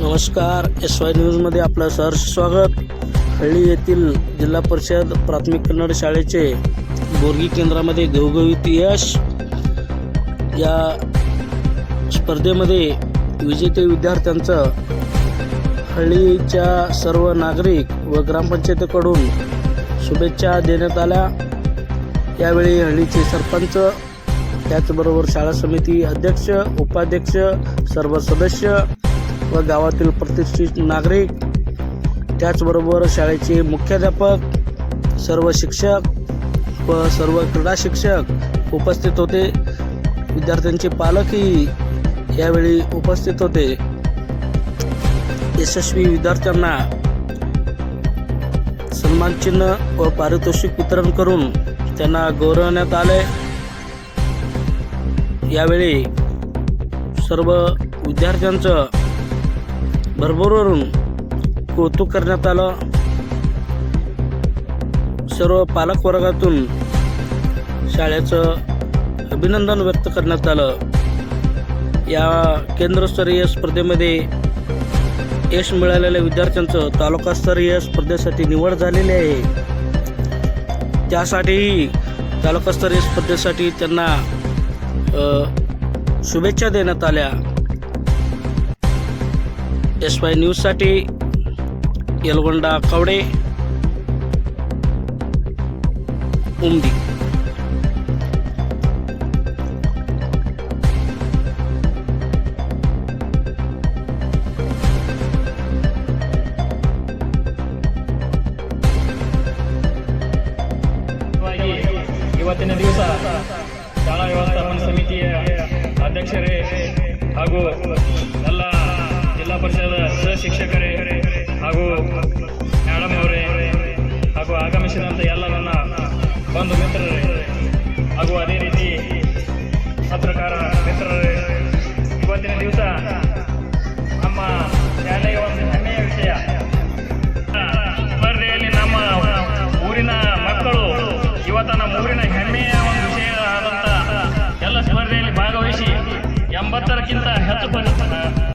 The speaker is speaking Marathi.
नमस्कार. एस वाय न्यूजमध्ये आपलं सहर्ष स्वागत. हळ्ळी येथील जिल्हा परिषद प्राथमिक कन्नड शाळेचे बोरगी केंद्रामध्ये घवघवीत यश. या स्पर्धेमध्ये विजेते विद्यार्थ्यांचं हळ्ळीच्या सर्व नागरिक व ग्रामपंचायतीकडून शुभेच्छा देण्यात आल्या. यावेळी हळ्ळीचे सरपंच त्याचबरोबर शाळा समिती अध्यक्ष उपाध्यक्ष सर्व सदस्य व गावातील प्रतिष्ठित नागरिक त्याचबरोबर शाळेचे मुख्याध्यापक सर्व शिक्षक व सर्व क्रीडा शिक्षक उपस्थित होते. विद्यार्थ्यांचे पालकही यावेळी उपस्थित होते. यशस्वी विद्यार्थ्यांना सन्मानचिन्ह व पारितोषिक वितरण करून त्यांना गौरवण्यात आले यावेळी सर्व विद्यार्थ्यांचं भरभरून कौतुक करण्यात आलं. सर्व पालक वर्गातून शाळेचं अभिनंदन व्यक्त करण्यात आलं. या केंद्रस्तरीय स्पर्धेमध्ये यश मिळालेल्या विद्यार्थ्यांचं तालुकास्तरीय स्पर्धेसाठी निवड झालेली आहे. त्यासाठीही तालुकास्तरीय स्पर्धेसाठी त्यांना शुभेच्छा देण्यात आल्या. एस वाय न्यूजसाठी यलगोंडा कवडे उमदी ವಾಗಿ ಇವತ್ತಿನ ದಿವಸ ಶಾಲಾ ವ್ಯವಸ್ಥಾಪನ ಸಮಿತಿಯ ಅಧ್ಯಕ್ಷರೇ ಹಾಗೂ ಎಲ್ಲ ಜಿಲ್ಲಾ ಪರಿಷದ ಸಹ ಶಿಕ್ಷಕರೇ ಹಾಗೂ ಮೇಡಮ್ ಅವರೇ ಹಾಗೂ ಆಗಮಿಸಿದಂಥ ಎಲ್ಲ ನನ್ನ ಬಂಧು ಮಿತ್ರರೇ ಹಾಗೂ ಅದೇ ರೀತಿ ಪತ್ರಕಾರ ಮಿತ್ರರೇ, ಇವತ್ತಿನ ದಿವಸ ನಮ್ಮ ಶಾಲೆಯ ಒಂದು ಹೆಮ್ಮೆಯ ವಿಷಯ. ಸ್ಪರ್ಧೆಯಲ್ಲಿ ನಮ್ಮ ಊರಿನ ಮಕ್ಕಳು ಇವತ್ತು ನಮ್ಮ ಊರಿನ ಹೆಮ್ಮೆಯ ಒಂದು ವಿಷಯ ಆದಂಥ ಎಲ್ಲ ಸ್ಪರ್ಧೆಯಲ್ಲಿ ಭಾಗವಹಿಸಿ ಎಂಬತ್ತರಕ್ಕಿಂತ ಹೆಚ್ಚು ಪರಿ